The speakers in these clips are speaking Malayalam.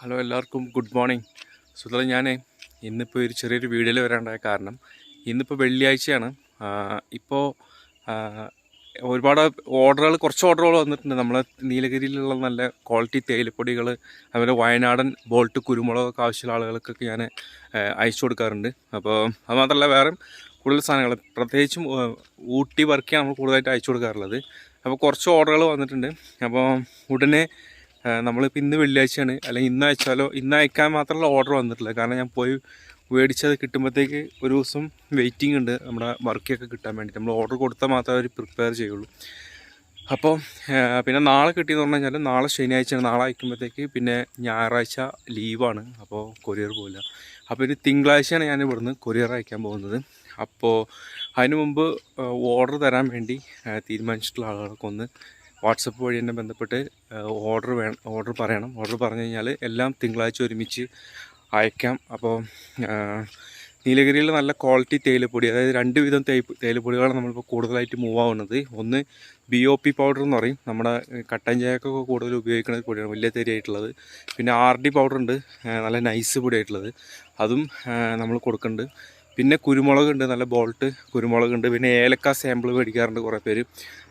ഹലോ എല്ലാവർക്കും ഗുഡ് മോർണിംഗ് സുഹൃത്തുക്കളെ ഞാൻ ഇന്നിപ്പോൾ ഒരു ചെറിയൊരു വീഡിയോയിൽ വരാണ്ടായ കാരണം ഇന്നിപ്പോൾ വെള്ളിയാഴ്ചയാണ്. ഇപ്പോൾ ഒരുപാട് ഓർഡറുകൾ കുറച്ച് ഓർഡറുകൾ വന്നിട്ടുണ്ട്. നമ്മളെ നീലഗിരിയിലുള്ള നല്ല ക്വാളിറ്റി തേയിലപ്പൊടികൾ അതുപോലെ വയനാടൻ ബോൾട്ട് കുരുമുളകൊക്കെ ആവശ്യമുള്ള ആളുകൾക്കൊക്കെ ഞാൻ അയച്ചു കൊടുക്കാറുണ്ട്. അപ്പോൾ അത് മാത്രമല്ല വേറെ കൂടുതൽ സാധനങ്ങൾ പ്രത്യേകിച്ചും ഊട്ടി വർക്കാണ് നമ്മൾ കൂടുതലായിട്ട് അയച്ചു കൊടുക്കാറുള്ളത്. അപ്പോൾ കുറച്ച് ഓർഡറുകൾ വന്നിട്ടുണ്ട്. അപ്പോൾ ഉടനെ നമ്മളിപ്പോൾ ഇന്ന് വെള്ളിയാഴ്ചയാണ്. അല്ലെങ്കിൽ ഇന്ന് അയച്ചാലോ ഇന്ന് അയക്കാൻ മാത്രമല്ല ഓർഡർ വന്നിട്ടില്ല കാരണം ഞാൻ പോയി മേടിച്ചത് കിട്ടുമ്പോഴത്തേക്ക് ഒരു ദിവസം വെയിറ്റിംഗ് ഉണ്ട്. നമ്മുടെ വർക്കിയൊക്കെ കിട്ടാൻ വേണ്ടി നമ്മൾ ഓർഡർ കൊടുത്താൽ മാത്രമേ അവർ പ്രിപ്പയർ ചെയ്യുള്ളൂ. അപ്പോൾ പിന്നെ നാളെ കിട്ടിയെന്ന് പറഞ്ഞു കഴിഞ്ഞാൽ നാളെ ശനിയാഴ്ചയാണ്. നാളെ അയക്കുമ്പോഴത്തേക്ക് പിന്നെ ഞായറാഴ്ച ലീവാണ് അപ്പോൾ കൊറിയർ പോകില്ല അപ്പോൾ ഇനി തിങ്കളാഴ്ചയാണ് ഞാൻ ഇവിടുന്ന് കൊറിയർ അയക്കാൻ പോകുന്നത്. അപ്പോൾ അതിന് മുമ്പ് ഓർഡർ തരാൻ വേണ്ടി തീരുമാനിച്ചിട്ടുള്ള ആളുകളൊക്കെ ഒന്ന് വാട്സപ്പ് വഴി എന്നെ ബന്ധപ്പെട്ട് ഓർഡർ വേണം ഓർഡർ പറയണം. ഓർഡർ പറഞ്ഞു കഴിഞ്ഞാൽ എല്ലാം തിങ്കളാഴ്ച ഒരുമിച്ച് അയക്കാം. അപ്പോൾ നീലഗിരിയിൽ നല്ല ക്വാളിറ്റി തേയിലപ്പൊടി അതായത് രണ്ട് വിധം തേ തേയിലപ്പൊടികളാണ് നമ്മളിപ്പോൾ കൂടുതലായിട്ട് മൂവ് ആവുന്നത്. ഒന്ന് ബി ഒ പി പൗഡർ എന്ന് പറയും. നമ്മുടെ കട്ടൻ ചായക്കൊക്കെ കൂടുതൽ ഉപയോഗിക്കുന്ന പൊടിയാണ് വലിയ തേരിയായിട്ടുള്ളത് പിന്നെ ആർ ഡി പൗഡർ ഉണ്ട്. നല്ല നൈസ് പൊടിയായിട്ടുള്ളത്. അതും നമ്മൾ കൊടുക്കുന്നുണ്ട്. പിന്നെ കുരുമുളക് ഉണ്ട് നല്ല ബോൾട്ട് കുരുമുളക് ഉണ്ട്. പിന്നെ ഏലക്ക സാമ്പിൾ മേടിക്കാറുണ്ട് കുറേ പേര്.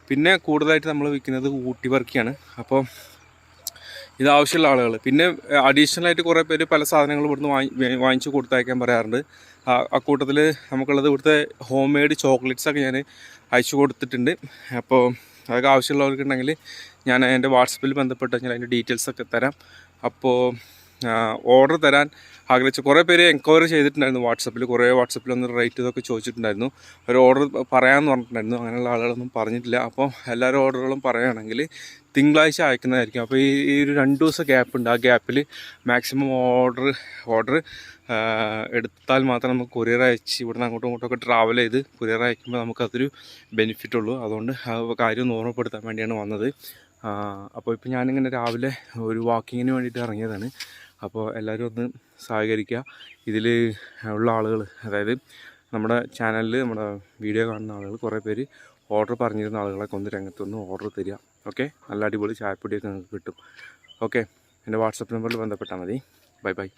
പിന്നെ കൂടുതലായിട്ട് നമ്മൾ വിൽക്കുന്നത് ഊട്ടി വർക്കിയാണ് അപ്പോൾ ഇത് ആവശ്യമുള്ള ആളുകൾ പിന്നെ അഡീഷണൽ ആയിട്ട് കുറേ പേര് പല സാധനങ്ങളും ഇവിടുന്ന് വാങ്ങി വാങ്ങിച്ച് കൊടുത്തയക്കാൻ പറയാറുണ്ട്. അക്കൂട്ടത്തിൽ നമുക്കുള്ളത് ഇവിടുത്തെ ഹോം മെയ്ഡ് ചോക്ലേറ്റ്സൊക്കെ ഞാൻ അയച്ചു കൊടുത്തിട്ടുണ്ട്. അപ്പോൾ അതൊക്കെ ആവശ്യമുള്ളവർക്കുണ്ടെങ്കിൽ ഞാൻ എന്റെ വാട്സപ്പിൽ ബന്ധപ്പെട്ട് കഴിഞ്ഞാൽ അതിന്റെ ഡീറ്റെയിൽസൊക്കെ തരാം. അപ്പോൾ ഓർഡർ തരാൻ ആഗ്രഹിച്ചു. കുറേ പേര് എൻക്വയറി ചെയ്തിട്ടുണ്ടായിരുന്നു വാട്സപ്പിൽ. കുറേ വാട്സപ്പിൽ ഒന്ന് റേറ്റ് ഇതൊക്കെ ചോദിച്ചിട്ടുണ്ടായിരുന്നു. ഒരു ഓർഡർ പറയാമെന്ന് പറഞ്ഞിട്ടുണ്ടായിരുന്നു. അങ്ങനെയുള്ള ആളുകളൊന്നും പറഞ്ഞിട്ടില്ല. അപ്പോൾ എല്ലാവരും ഓർഡറുകളും പറയുകയാണെങ്കിൽ തിങ്കളാഴ്ച അയക്കുന്നതായിരിക്കും. അപ്പോൾ ഈ ഒരു രണ്ട് ദിവസം ഗ്യാപ്പ് ഉണ്ട്. ആ ഗ്യാപ്പിൽ മാക്സിമം ഓർഡർ ഓർഡർ എടുത്താൽ മാത്രം നമുക്ക് കൊറിയർ അയച്ച് ഇവിടുന്ന് അങ്ങോട്ടും ഇങ്ങോട്ടും ഒക്കെ ട്രാവൽ ചെയ്ത് കൊറിയർ അയക്കുമ്പോൾ നമുക്കതൊരു ബെനിഫിറ്റ് ഉള്ളൂ. അതുകൊണ്ട് ആ കാര്യം ഓർമ്മപ്പെടുത്താൻ വേണ്ടിയാണ് വന്നത്. അപ്പോൾ ഇപ്പോൾ ഞാനിങ്ങനെ രാവിലെ ഒരു വാക്കിങ്ങിന് വേണ്ടിയിട്ട് ഇറങ്ങിയതാണ്. അപ്പോൾ എല്ലാവരും ഒന്ന് സഹകരിക്കുക. ഇതിൽ ഉള്ള ആളുകൾ അതായത് നമ്മുടെ ചാനലിൽ നമ്മുടെ വീഡിയോ കാണുന്ന ആളുകൾ കുറേ പേര് ഓർഡർ പറഞ്ഞിരുന്ന ആളുകളൊക്കെ ഒന്ന് രംഗത്തൊന്ന് ഓർഡർ തരിക. ഓക്കെ? നല്ല അടിപൊളി ചായപ്പൊടിയൊക്കെ നിങ്ങൾക്ക് കിട്ടും. ഓക്കെ? എന്റെ വാട്സപ്പ് നമ്പറിൽ ബന്ധപ്പെട്ടാൽ മതി. Bye bye.